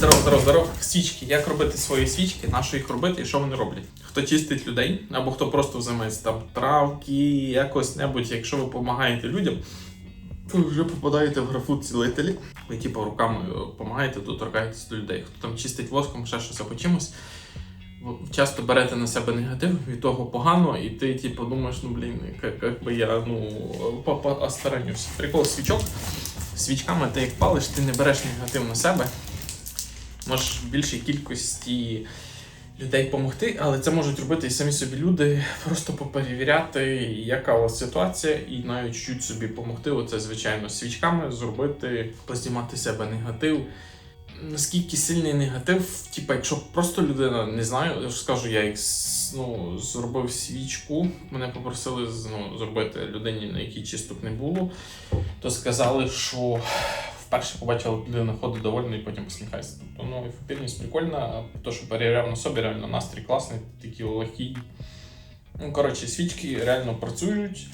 Здорово, здорово, здорово. Свічки. Як робити свої свічки, на що їх робити і що вони роблять? Хто чистить людей, або хто просто займається там травки, якось небудь, якщо ви допомагаєте людям, ви вже попадаєте в графу цілителі. Ви типу руками допомагаєте, доторкаєтесь до людей. Хто там чистить воском, ще щось або чимось. Часто берете на себе негатив, від того погано, і ти типу думаєш, ну блін, як, би я ну по- Прикол свічок. Свічками ти як палиш, ти не береш негатив на себе. Можеш більшій кількості людей допомогти, але це можуть робити і самі собі люди, просто поперевіряти, яка у вас ситуація, і навіть чуть собі допомогти. Оце, звичайно, свічками зробити, познімати себе негатив. Наскільки сильний негатив, типу, якщо просто людина не знаю, я ж скажу, я як ну, зробив свічку, мене попросили ну, зробити людині, на якій чисток не було, то сказали, що вперше побачила людина ходить довольна і потім посміхається. Тобто, ну, ефективність прикольна, то, що перевіряв на собі, реально настрій класний, такі легкі. Ну, коротше, свічки реально працюють.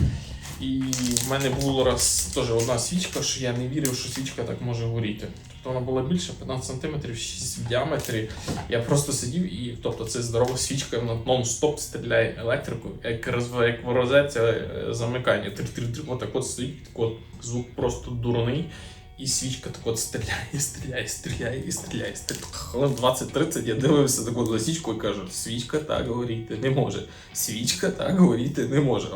І в мене було раз теж одна свічка, що я не вірив, що свічка так може горіти. Тобто вона була більше 15 см, 6 в діаметрі. Я просто сидів і, тобто, це здорова свічка, вона нон-стоп стріляє електрику, як, розв... як в розетці е, замикання. Тр-тр-тр, отак от стоїть, так от звук просто дурний. І свічка так от стріляє, стріляє, стріляє, і стріляє. стріляє. Хвилин 20-30 я дивився таку на свічку і кажу, свічка так горіти не може. Свічка так горіти не може.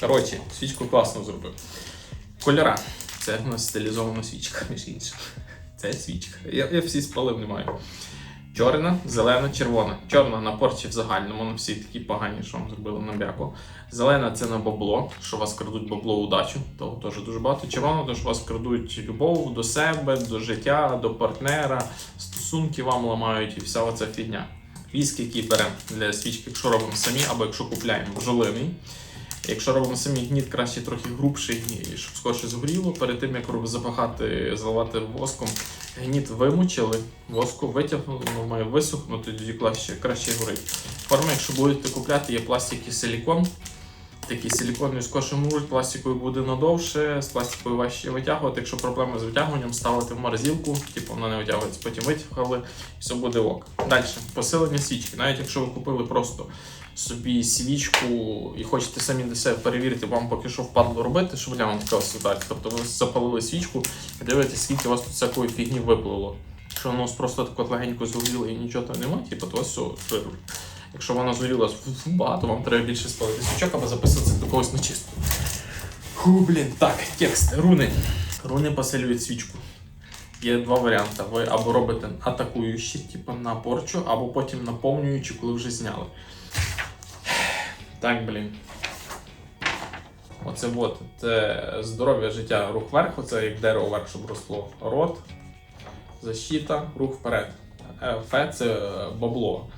Коротше, свічку класно зробив. Кольора. Це в нас стилізована свічка, між іншим. Це свічка. Я, я всі спалив не маю. Чорна, зелена, червона. Чорна на порчі в загальному, на всі такі погані, що вам зробили на бяку. Зелена це на бабло, що вас крадуть бабло удачу, того теж дуже багато. Червона, то що вас крадуть любов до себе, до життя, до партнера, стосунки вам ламають і вся оця фігня. Віск, який беремо для свічки, якщо робимо самі, або якщо купляємо бджолиний. Якщо робимо самі гніт, краще трохи грубший, щоб скорше згоріло. Перед тим як запахати, заливати воском, гніт вимочили, воску витягнули, воно має висохнути, тоді краще, краще горить. Форма, якщо будете купляти, є пластик і силікон. Такий силіконний скорше муруть, пластиковий буде надовше, з пластиковою важче витягувати. Якщо проблема з витягуванням, ставити в морозилку, типу вона не витягується, потім витягали, і все буде ок. Далі, посилення свічки. Навіть якщо ви купили просто собі свічку і хочете самі для себе перевірити, вам поки що впадло робити, щоб для вам така ситуація. Тобто ви запалили свічку і дивитесь, скільки у вас тут всякої фігні виплило. Якщо воно просто так от легенько згоріло і нічого там немає, типу, то все вируль. Якщо вона згоріла фу, багато, вам треба більше спалити свічок, або записатися до когось на чистку. Фу, блін, так, текст, руни. Руни посилюють свічку. Є два варіанти. Ви або робите атакуючі, типу на порчу, або потім наповнюючи, коли вже зняли. Так, блін. Оце от, це здоров'я життя, рух вверх, оце як дерево вверх, щоб росло. Рот, защита, рух вперед. Е, Фе це е, бабло.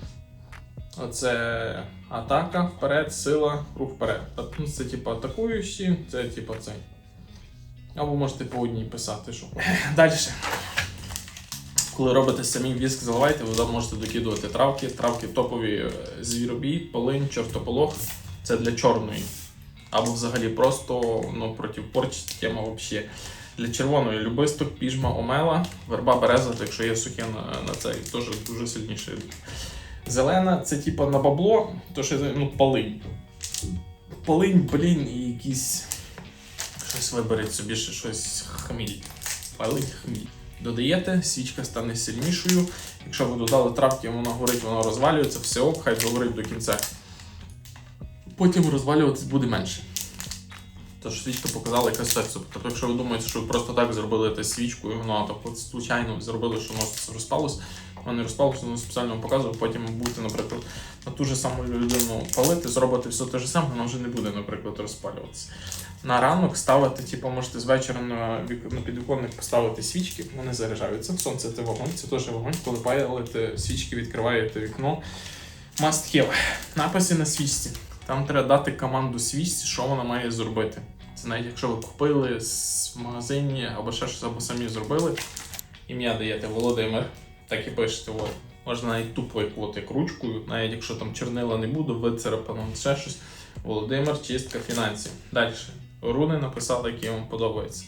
Оце атака вперед, сила, рух вперед. Ну, Це типу атакуючі, це типу цей. Або можете по одній писати, що. Далі. Коли робите самі віск, заливайте, ви можете докидувати травки. Травки топові е, звіробій, полинь, чортополох. Це для чорної. Або взагалі просто ну, проти порчі тема взагалі. Для червоної любисток, піжма, омела, верба, береза, якщо є сухе на, на цей, теж дуже сильніше. Зелена це типа на бабло, то що ну, полинь. Полинь, блін, і якісь. Щось виберіть собі ще щось хміль. Полинь хміль. Додаєте, свічка стане сильнішою. Якщо ви додали травки, воно горить, воно розвалюється, все ок, хай догорить до кінця. Потім розвалюватись буде менше. Тож свічка показала якась сексу. Тобто, якщо ви думаєте, що ви просто так зробили свічку, і воно так от случайно зробили, що воно розпалось, розпалося, воно спеціально показує, потім будете, наприклад, на ту ж саму людину палити, зробити все те ж саме, воно вже не буде, наприклад, розпалюватися. На ранок ставити, типу, можете з вечора на, на підвіконник поставити свічки, вони заряджаються. Сонце це вогонь, це теж вогонь. Коли палите свічки, відкриваєте вікно. Must have. Написи на свічці. Там треба дати команду свічці, що вона має зробити. Це навіть якщо ви купили з- магазині або ще щось, або самі зробили. Ім'я даєте Володимир, так і пишете. От. Можна навіть тупо як, ручкою, навіть якщо там чорнила не буде, вицарапано ще щось. Володимир, чистка фінансів. Далі. Руни написали, які вам подобаються.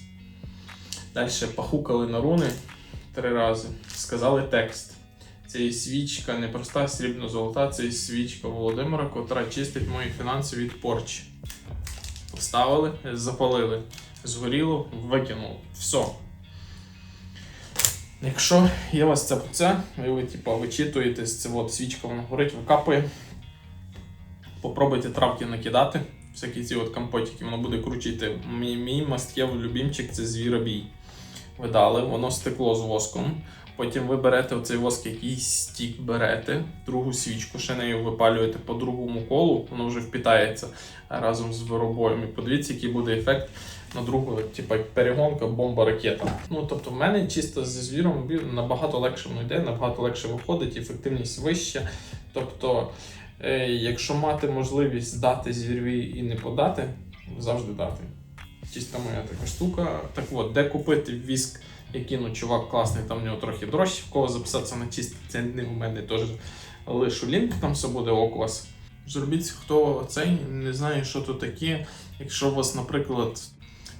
Далі похукали на руни. три рази. Сказали текст. Це свічка, не проста срібно-золота, це свічка Володимира, котра чистить мої фінанси від порчі. Поставили, запалили, згоріло, викинули. Все. Якщо є у вас це це, і ви типу, вичитуєтесь, це от свічка вона горить, викапує. Попробуйте травки накидати. Всякі ці от компотики, воно буде крутити. Мій, мій мастєв любімчик це звіробій. Ви дали, воно стекло з воском. Потім ви берете оцей воск, який стік берете, другу свічку, ще нею випалюєте по другому колу, воно вже впітається разом з виробоєм. І подивіться, який буде ефект на другу, типу перегонка, бомба, ракета. Ну тобто, в мене чисто зі звіром набагато легше воно йде, набагато легше виходить, ефективність вища. Тобто, е, якщо мати можливість дати звірві і не подати, завжди дати. Чисто моя така штука. Так от, де купити віск, який ну, чувак класний, там в нього трохи дорожче, в кого записатися на чисті ціни у мене теж лишу лінк, там все буде оквас. Зробіть, хто цей не знає, що то таке. Якщо у вас, наприклад,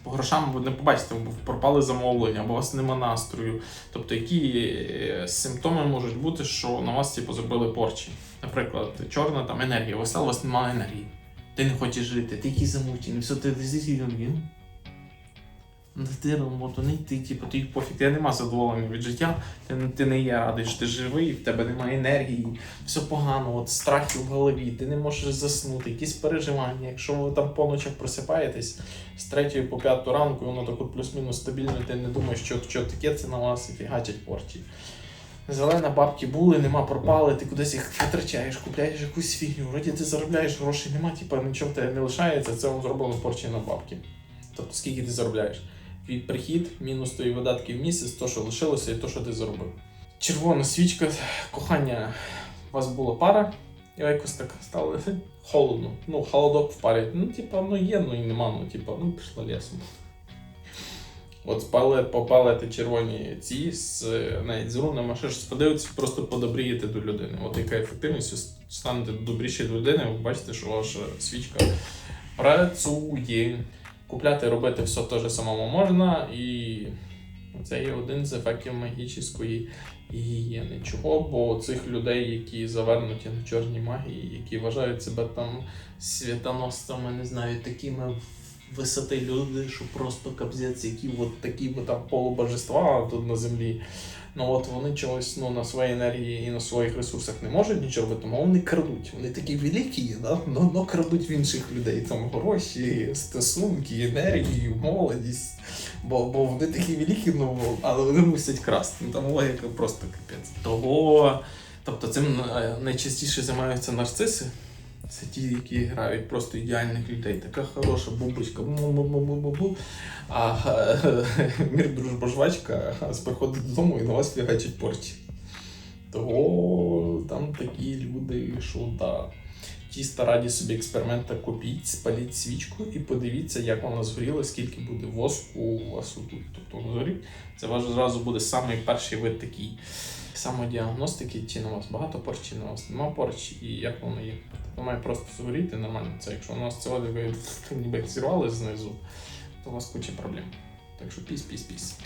по грошам ви не побачите, бо пропали замовлення, або у вас нема настрою. Тобто, які е, симптоми можуть бути, що на вас типу, зробили порчі. Наприклад, чорна там енергія, у вас немає енергії. Ти не хочеш жити, ти якийсь замучений, все, ти зі Ну, ти типу, ти пофіг, ти нема задоволення від життя, ти, ти не є радий, що ти живий, в тебе немає енергії, все погано, от страхи в голові, ти не можеш заснути, якісь переживання. Якщо ви там по ночах просипаєтесь з 3 по 5 ранку, воно так от плюс-мінус стабільно, ти не думаєш, що, що таке це на вас і фігачать порчі. Зелена бабки були, нема, пропали, ти кудись їх витрачаєш, купляєш якусь фігню, вроді ти заробляєш грошей, нема, типа нічого в тебе не лишається, це вам зробили порчі на бабки. Тобто скільки ти заробляєш? Прихід, мінус твої видатки в місяць, то, що лишилося, і то, що ти заробив. Червона свічка, кохання, у вас була пара, і ви якось так стало холодно. Ну, холодок в парі. Ну, типа, ну є, ну і нема, ну, типа, ну пішла лісом. От спали, попалите червоні ці з навіть з рунами, що ж подивитися, просто подобрієте до людини. От яка ефективність, станете добріші до людини, ви бачите, що ваша свічка працює. Купляти, робити все теж самому можна, і це є один з ефектів магічної гігієни. Чого? Бо цих людей, які завернуті на чорній магії, які вважають себе там святоносцями, не знаю, такими висоти люди, що просто капзець, які от такі от там полубожества тут на землі. Ну от вони чогось ну, на своїй енергії і на своїх ресурсах не можуть нічого тому вони крадуть. Вони такі великі, да? но, но крадуть в інших людей там гроші, стосунки, енергію, молодість. Бо, бо вони такі великі, ну, але вони мусять красти. Ну, там логіка просто капець. Того, тобто цим е, найчастіше займаються нарциси. Це ті, які грають просто ідеальних людей. Така хороша бубочка. бу-бу-бу-бу-бу. А мір дружба жвачка приходить додому і на вас фігачить порчі. Того там такі люди, що да. Чисто раді собі експеримента купіть, спаліть свічку і подивіться, як вона згоріла, скільки буде воску у вас тут. Тобто воно згорить. Це ваш зразу буде самий перший вид такий самодіагностики, чи на вас багато порч, чи на вас нема порч, і як воно є. Має просто згоріти нормально. Це якщо у нас ви ніби зірвали знизу, то у вас куча проблем. Так що піс, піс, піс.